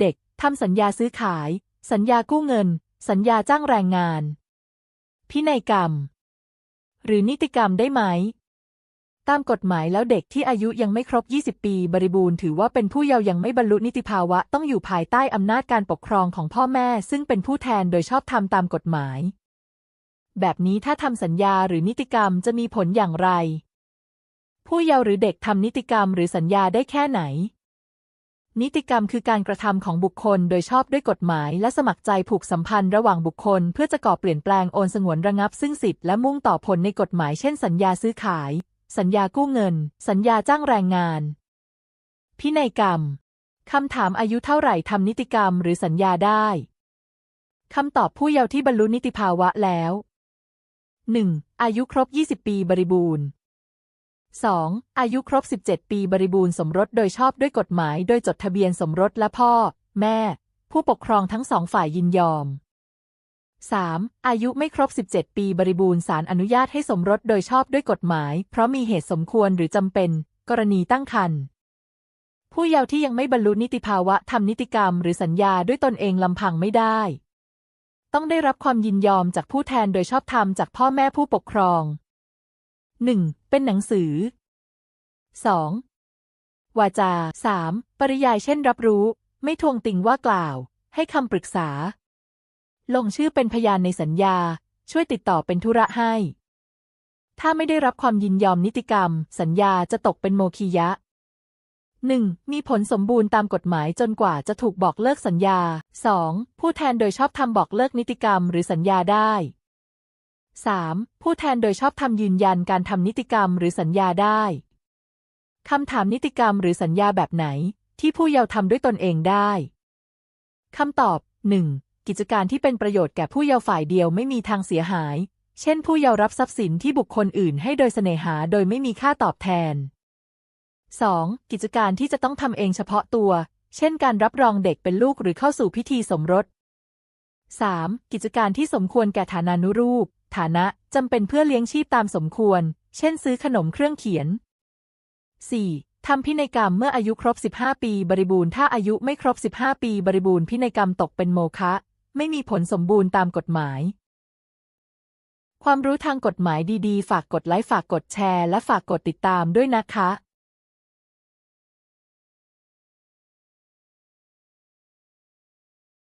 เด็ก ทำสัญญาซื้อขาย สัญญากู้เงิน สัญญาจ้างแรงงาน พินัยกรรม หรือนิติกรรมได้ไหม ตามกฎหมายแล้วเด็กที่อายุยังไม่ครบ 20 ปีบริบูรณ์ถือว่าเป็นผู้เยาว์ยังไม่บรรลุนิติภาวะต้องอยู่ภายใต้อำนาจการปกครองของพ่อแม่ ซึ่งเป็นผู้แทนโดยชอบธรรมตามกฎหมาย แบบนี้ถ้าทำสัญญาหรือนิติกรรมจะมีผลอย่างไร ผู้เยาว์หรือเด็กทำนิติกรรมหรือสัญญาได้แค่ไหน นิติกรรมคือการกระทำของบุคคลโดยชอบด้วยกฎหมาย และสมัครใจผูกสัมพันธ์ระหว่างบุคคล เพื่อจะก่อเปลี่ยนแปลงโอนสงวนระงับซึ่งสิทธิ์และมุ่งต่อผลในกฎหมายเช่นสัญญาซื้อขาย สัญญากู้เงิน สัญญาจ้างแรงงาน พินัยกรรมคำถามอายุเท่าไหร่ทำนิติกรรมหรือสัญญาได้คำตอบผู้เยาว์ที่บรรลุนิติภาวะแล้ว 1. อายุครบ 20 ปีบริบูรณ์ 2. อายุครบ 17 ปีบริบูรณ์สมรสโดยชอบด้วยกฎหมาย โดยจดทะเบียนสมรสและพ่อ แม่ ผู้ปกครองทั้งสองฝ่ายยินยอม 3. อายุไม่ครบ 17 ปีบริบูรณ์ศาลอนุญาตให้สมรสโดยชอบด้วยกฎหมาย เพราะมีเหตุสมควรหรือจำเป็น กรณีตั้งครรภ์ผู้เยาว์ที่ยังไม่บรรลุนิติภาวะทำนิติกรรม หรือสัญญาด้วยตนเองลำพังไม่ได้ ต้องได้รับความยินยอมจากผู้แทนโดยชอบธรรมจากพ่อแม่ผู้ปกครอง 1. เป็นหนังสือ 2. วาจา 3. ปริยายเช่นรับรู้ ไม่ทวงติงว่ากล่าว ให้คำปรึกษา ลงชื่อเป็นพยานในสัญญา ช่วยติดต่อเป็นธุระให้ ถ้าไม่ได้รับความยินยอมนิติกรรม สัญญาจะตกเป็นโมคียะ 1. มีผลสมบูรณ์ตามกฎหมายจนกว่าจะถูกบอกเลิกสัญญา 2. ผู้แทนโดยชอบธรรมบอกเลิกนิติกรรมหรือสัญญาได้ 3. ผู้แทนโดยชอบธรรมยืนยันการทำนิติกรรมหรือสัญญาได้ คำถามนิติกรรมหรือสัญญาแบบไหน ที่ผู้เยาว์ทำด้วยตนเองได้ คำตอบ 1. กิจการที่เป็นประโยชน์แก่ผู้เยาว์ฝ่ายเดียวไม่มีทางเสียหาย เช่น ผู้เยาว์รับทรัพย์สินที่บุคคลอื่นให้โดยเสน่หาโดยไม่มีค่าตอบแทน 2. กิจการที่จะต้องทำเองเฉพาะตัว เช่น การรับรองเด็กเป็นลูกหรือเข้าสู่พิธีสมรส 3. กิจการที่สมควรแก่ฐานานุรูป ฐานะจำเป็นเพื่อเลี้ยงชีพตามสมควร เช่นซื้อขนมเครื่องเขียน 4. ทำพินัยกรรมเมื่ออายุครบ 15 ปีบริบูรณ์ถ้าอายุไม่ครบ 15 ปีบริบูรณ์พินัยกรรมตกเป็นโมฆะไม่มีผลสมบูรณ์ตามกฎหมาย ความรู้ทางกฎหมายดีๆ ฝากกดไลค์ฝากกดแชร์ และฝากกดติดตามด้วยนะคะ